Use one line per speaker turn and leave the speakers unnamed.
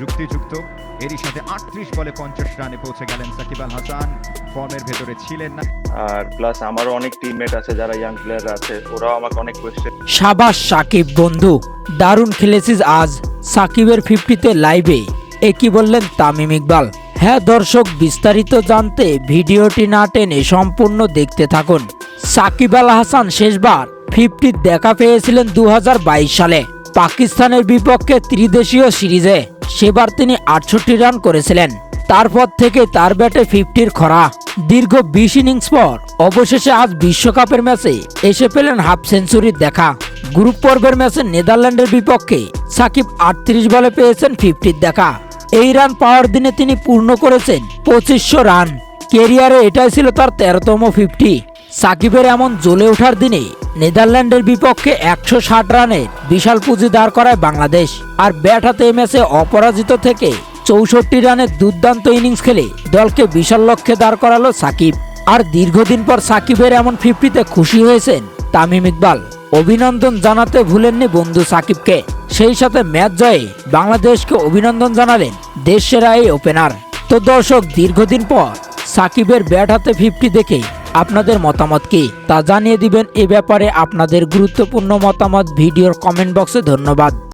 যুক্তিযুক্ত। এরই সাথে আটত্রিশ বলে পঞ্চাশ রানে পৌঁছে গেলেন সাকিব আল হাসান। ফর্মের ভেতরে ছিলেন না।
আর প্লাস আমারও অনেক টিমমেট আছে যারা ইয়াং প্লেয়ার আছে ওরাও আমাকে অনেক কোয়েশ্চেন
সাবাস সাকিব বন্ধু। দারুণ খেলেছিস আজ। সাকিবের ফিফটিতে লাইভে এ কি বললেন তামিম ইকবাল? হ্যাঁ দর্শক বিস্তারিত জানতে ভিডিওটি না টেনে সম্পূর্ণ দেখতে থাকুন। সাকিব আল হাসান শেষবার ফিফটির দেখা পেয়েছিলেন দু হাজার বাইশ সালে। পাকিস্তানের বিপক্ষে ত্রিদেশীয় সিরিজে। সেবার তিনি আটষট্টি রান করেছিলেন। তারপর থেকে তার ব্যাটে ফিফটির খরা। দীর্ঘ বিশ ইনিংস পর অবশেষে আজ বিশ্বকাপের ম্যাচে এসে পেলেন হাফ সেঞ্চুরির দেখা। গ্রুপ পর্বের ম্যাচে নেদারল্যান্ডের বিপক্ষে সাকিব আটত্রিশ বলে পেয়েছেন ফিফটির দেখা। এই রান পাওয়ার দিনে তিনি পূর্ণ করেছেন পঁচিশশো রান। কেরিয়ারে এটাই ছিল তার তেরোতম ফিফটি। সাকিবের এমন জ্বলে ওঠার দিনে নেদারল্যান্ডের বিপক্ষে একশো ষাট রানের বিশাল পুঁজি দাঁড় করায় বাংলাদেশ। আর ব্যাট হাতে ম্যাচে অপরাজিত থেকে চৌষট্টি রানের দুর্দান্ত ইনিংস খেলে দলকে বিশাল লক্ষ্যে দাঁড় করালো সাকিব। আর দীর্ঘদিন পর সাকিবের এমন ফিফটিতে খুশি হয়েছেন তামিম ইকবাল। অভিনন্দন জানাতে ভুলেননি বন্ধু সাকিবকে। সেই সাথে ম্যাচ জয়ে বাংলাদেশকে অভিনন্দন জানালেন দেশ সেরা এই ওপেনার। তো দর্শক, দীর্ঘদিন পর সাকিবের ব্যাট হাতে ফিফটি দেখে আপনাদের মতামত কি? তা জানিয়ে দিবেন। এ ব্যাপারে আপনাদের গুরুত্বপূর্ণ মতামত ভিডিওর কমেন্ট বক্সে ধন্যবাদ।